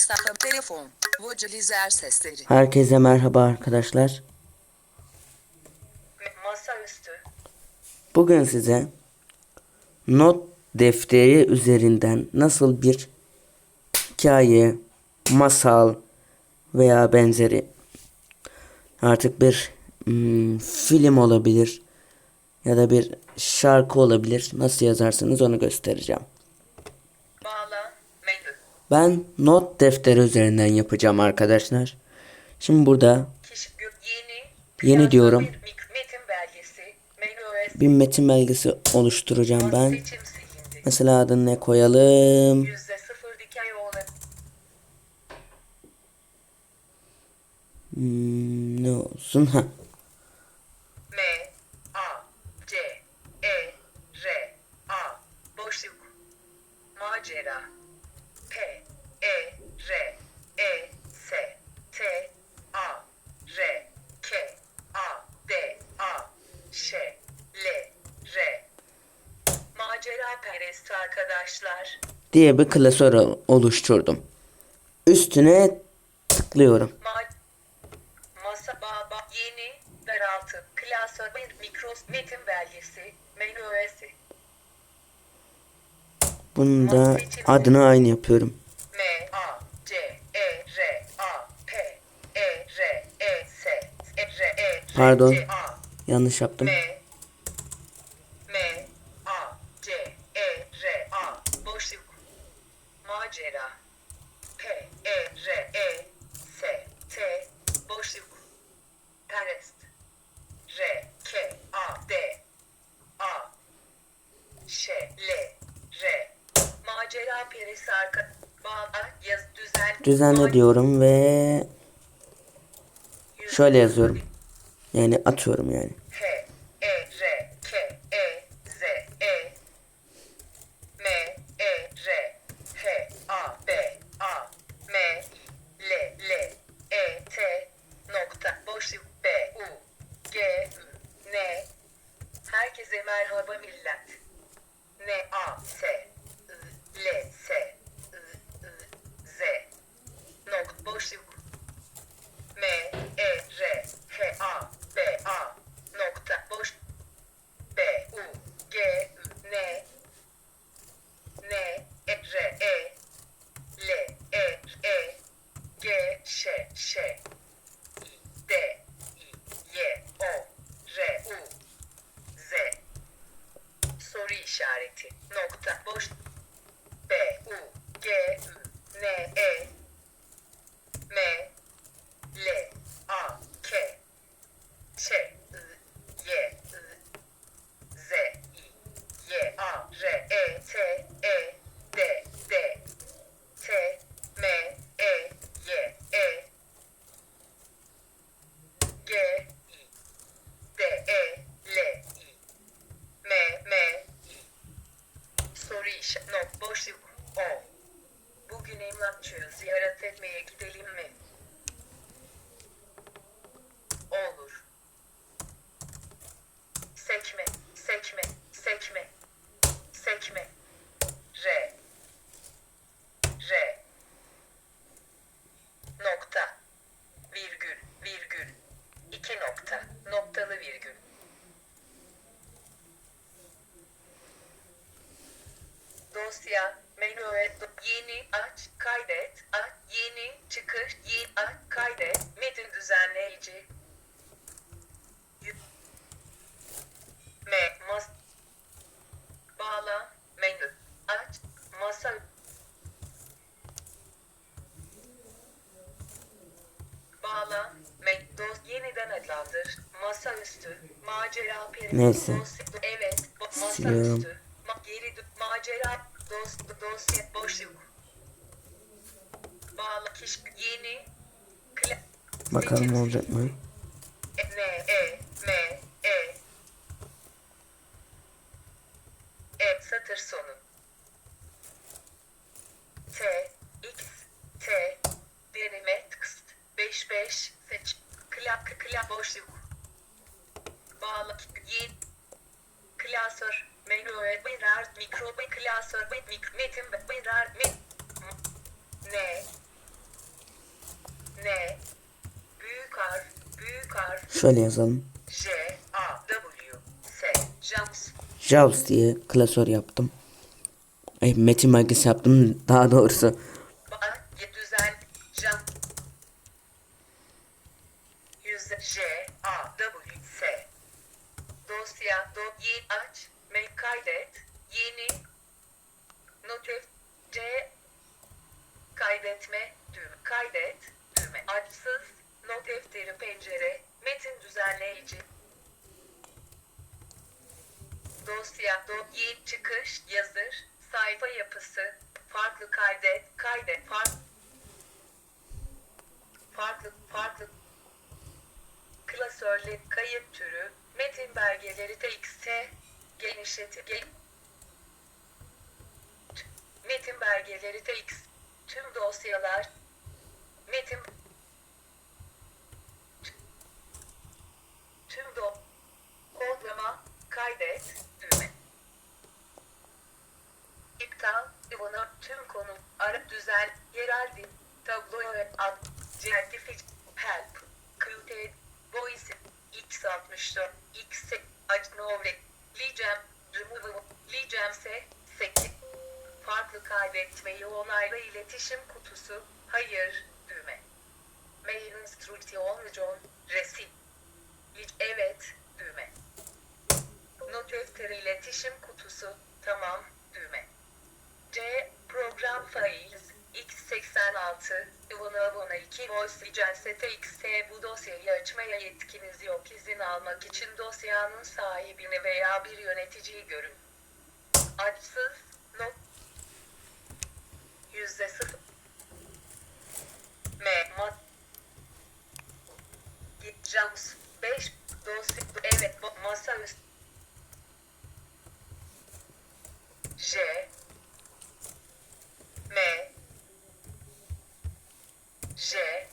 hesap, telefon, vocalizer sesleri. Herkese merhaba arkadaşlar. Masaüstü. Bugün size not defteri üzerinden nasıl bir hikaye, masal veya benzeri artık bir hmm, film olabilir ya da bir şarkı olabilir. Nasıl yazarsanız onu göstereceğim. Ben not defteri üzerinden yapacağım arkadaşlar. Şimdi burada yeni. Yeni diyorum. Bir metin belgesi. Menü öğesi. bir metin belgesi oluşturacağım ben. Mesela adını ne koyalım? Hmm, ne olsun? Ha. M. A. C. E. R. A. Boşluk. Macera. P. E. R. E. S. T. A. R. K. A. D. A. Ş. L. R. Macera perest arkadaşlar. diye bir klasör ol- oluşturdum. Üstüne tıklıyorum. Ma- masa baba yeni daraltı klasör bir mikros metin belgesi menü öğesi Bunun da adını aynı yapıyorum. M A C E R A P E R E S E R E Pardon. Yanlış yaptım. M A C E R A boşluk macera. P E R E S T. Boşluk. Perest. R K A D A. Ş L R. Macera perest arka bağla yaz düzen Düzenle diyorum ve şöyle yazıyorum. Yani atıyorum yani. Dosya, menü ve yeni aç, kaydet, aç, yeni, çıkış, yeni, aç, kaydet, metin düzenleyici. M, mas, bağla, menü, aç, masa, bağla, menü, dos, yeniden adlandır, masaüstü, macera peri, Neyse. evet, masaüstü, ma, geri, macera, dos, dosya, boşluk, bağla, kişi, yeni, kla, Bakalım seçim- olacak mı? N E M E. E satır sonu. T X T. Deneme tıkst. 5 5 seç. Klak klak boşluk bağla yeni Ne? Büyük harf, büyük harf. Şöyle yazalım. J A W S Jaws. Jaws diye klasör yaptım. Ay, metin belgesi yaptım daha doğrusu. J A W S Dosya, do, y, aç, me, kaydet, yeni notif C kaydetme düğme. Kaydet düğme. Açsız not defteri pencere. Metin düzenleyici. Dosya. Do yeni çıkış yazır. Sayfa yapısı. Farklı kaydet. Kaydet. Farklı farklı farklı klasörle kayıt türü. Metin belgeleri txt genişleti. Gen, metin belgeleri txt tüm dosyalar. Metin. Tüm do kodlama kaydet düğme. İptal ivana tüm konu ara düzen yerel dil tablo ve ad certific help qt voice x64 x acnove licem remove licemse 8 farklı kaydetmeyi onayla iletişim kutusu hayır düğme mail instruction John resim evet düğme not defteri iletişim kutusu tamam düğme C. Program Files x86 Ivana Ivana 2 Voice Licensete XT bu dosyayı açmaya yetkiniz yok. İzin almak için dosyanın sahibini veya bir yöneticiyi görün. Açsız yüzde sıfır. M. Mat Jams 5 dosya evet bu- masaüstü J. M. J.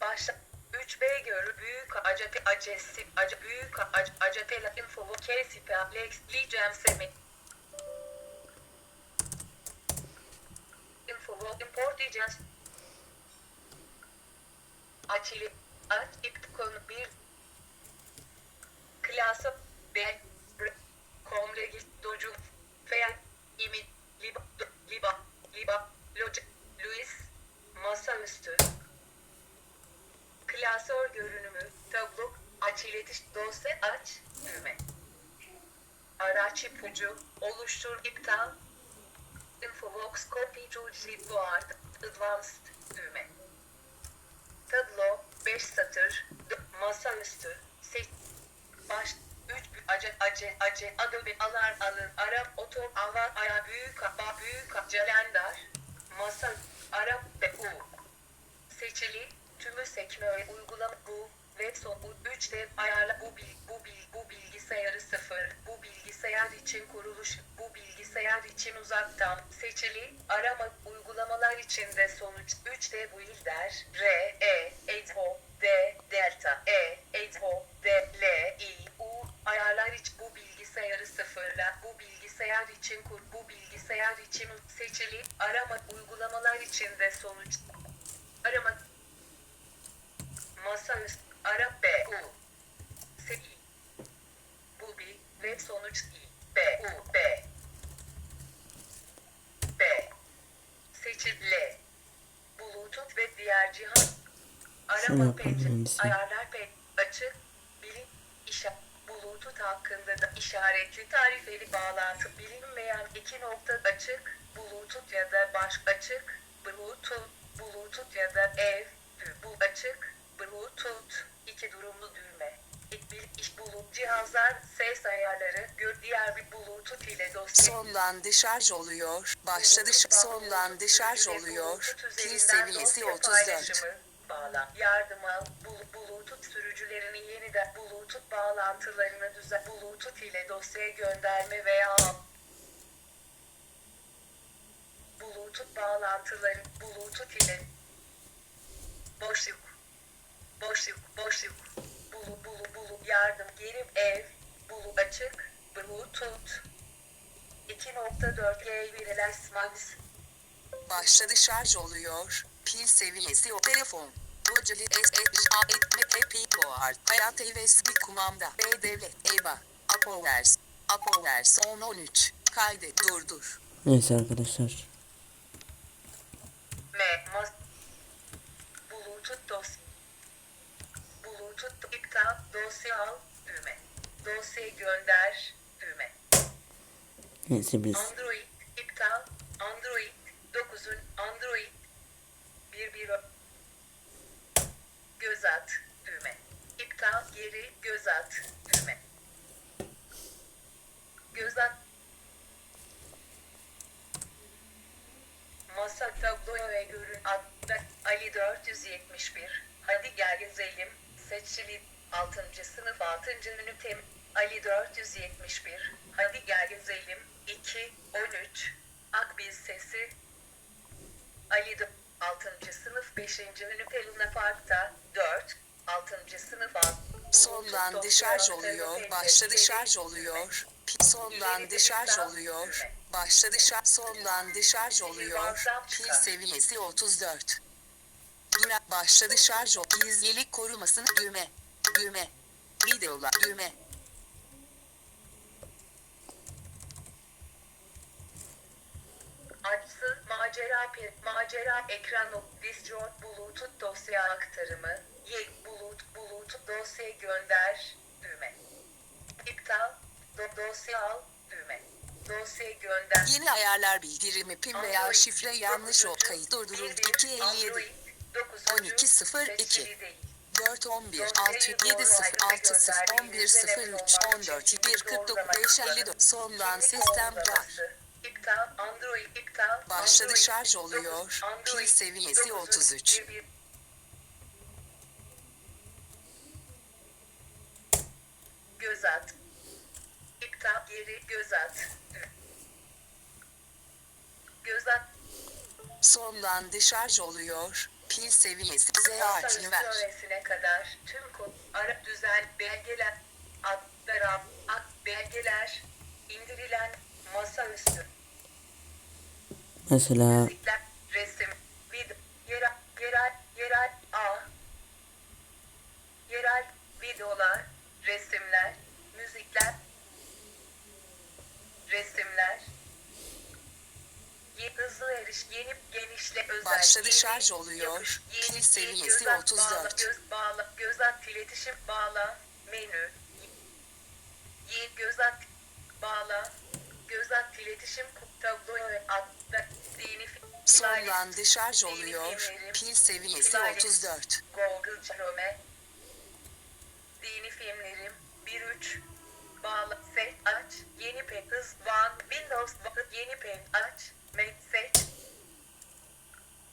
Başla. 3B görü büyük acep acesi ac büyük ac acepela info case perplex licem semi açılı aç ip konu bir klası B komle git docu Feyan, İmi, Liba, Liba, Liba, Loca, Luis, masaüstü, klasör görünümü, tablo, aç iletiş, dosya aç, düğme. Araç ipucu, oluştur, iptal, Infobox, copy to Zipboard, advanced, düğme. Tablo, 5 satır, masaüstü, seç, baş, 3 ace ace ace adobe alar alın arap oto ava aya büyük aba büyük calendar masa arap ve u. Seçili tümü sekme uygulama bu web sonu 3 dev ayarla bu bil, bu bil, bu bilgisayarı sıfır bu bilgisayar için kuruluş bu bilgisayar için uzaktan seçili arama uygulamalar içinde sonuç 3 dev builder r e edho d delta. E edho d l i u. Ayarlar iç bu bilgisayarı sıfırla. Bu bilgisayar için kur. Bu bilgisayar için seçili arama uygulamalar içinde sonuç. Arama. Masaüstü ara b u. S i. Bu bir web sonuç i b u b b seçil l bluetooth ve diğer cihaz Şunu pencere hangisi? ayarlar pe açık bilim işaret Bluetooth hakkında da işaretli tarifeli bağlantı bilinmeyen iki nokta açık Bluetooth ya da baş açık Bluetooth Bluetooth ya da ev bu açık Bluetooth iki durumlu düğme bir iş bulut cihazlar ses ayarları gör diğer bir Bluetooth ile dosya Sonlandı şarj oluyor. Başladı ş- sonlandı şarj oluyor. Pil seviyesi 34. Bağla. Yardım al. Bluetooth sürücülerini yeniden Bluetooth bağlantılarını düzen. Bluetooth ile dosyaya gönderme veya al. Bluetooth bağlantıları Bluetooth ile boşluk boşluk boşluk bulu bulu bulu yardım geri ev bulu açık Bluetooth 2.4 G Wireless Max Başladı şarj oluyor. Pil seviyesi o. Telefon. Bocali S S A etmek hepi boğar. Hayat evesi bir kumanda. B devlet. EBA. Apovers. Apovers 10 13. Kaydet durdur. Neyse arkadaşlar. M. Mas Bluetooth dos Bluetooth iptal dosya al düğme. Dosyayı gönder düğme. Neyse biz Android iptal Android 9'un Android 11 göz at düğme. İptal geri göz at düğme. Göz at Masa tabloya görün adlı Ali 471. Hadi gel gezelim. Seçili 6. sınıf 6. ünitem Ali 471. Hadi gel gezelim. 2 13. Akbil sesi Ali 6. sınıf 5. ünite Luna Park'ta 4 6. sınıf alt. Sonlandı şarj oluyor. Başladı şarj oluyor. Sonlandı şarj oluyor. Başladı şarj. Sonlandı şarj oluyor. Pil seviyesi 34. Dura başladı şarj ol. Gizlilik korumasını düğme. Düğme. Videolar düğme. Açsın macera bir macera ekran discord bluetooth dosya aktarımı ye bluetooth bluetooth dosyayı gönder düğme iptal do, dosya al düğme Yeni ayarlar bildirimi pin veya Android şifre yanlış ol. Kayıt durduruldu. bir bir, 257 Android dokuzuncu, 12.02. seçili değil. 4 11 6 7 0 6 0 11 0 3 14 1 49 5 54 sondan sistem var. İptal, Android iptal. Başladı şarj oluyor. Pil seviyesi dokuzun 33. bir bir. Göz at. İptal geri göz at. Göz at. Sondan şarj oluyor. Pil seviyesi Masaüstü ver. öğresine kadar tüm kod, ara düzen, belgeler, ad, belgeler, indirilen masaüstü, mesela müzikler, resim, video, yerel, yerel, yerel, a, yerel, videolar, resimler, müzikler, resimler, hızlı eriş, yeni genişle özel. Başladı yeni, şarj oluyor. Pil yeni, seviyesi göz at, 34. Bağla, göz bağla, göz at, iletişim bağla, menü. Yeni göz at, bağla, göz at, iletişim tablo dini fi- Sondan şarj oluyor. Pil seviyesi Finali- 34. Google Chrome, dini filmlerim, 1.3, bağla, set, aç, yeni pet, hız, van, Windows, yeni pet, aç, met, set,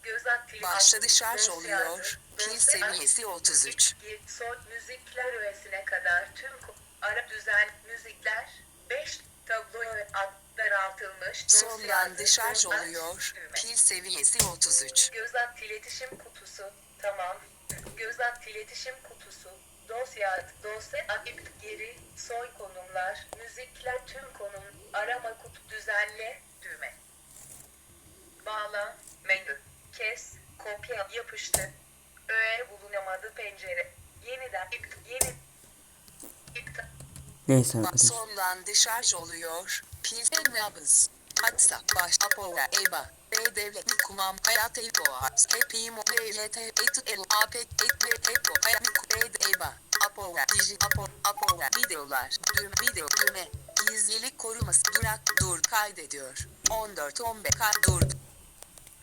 göz at, fil- Başladı şarj oluyor. Pil seviyesi aç, 33. müzik, son müzikler öğesine kadar tüm ara düzen müzikler 5 tablo daraltılmış adı, şarj oluyor. Pil seviyesi 33. Göz at iletişim kutusu. Tamam. Göz at iletişim kutusu. Dosya. Dosya at. ip- Geri. Soy konumlar. Müzikler tüm konum. Arama kutu. Düzenle. Düğme. Bağla. Menü. Kes. Kopya. Yapıştır. Öğe bulunamadı pencere. Yeniden. Yeni. İptal. neyse arkadaşlar. sondan şarj oluyor. Pil nabız. WhatsApp baş Apover EBA. B devlet kumam hayat ego Happy mo LT et el apek et ve epo hayat B EBA. Apover diji apo Apover videolar düğme video düğme gizlilik koruması durak dur kaydediyor 14 15 kay dur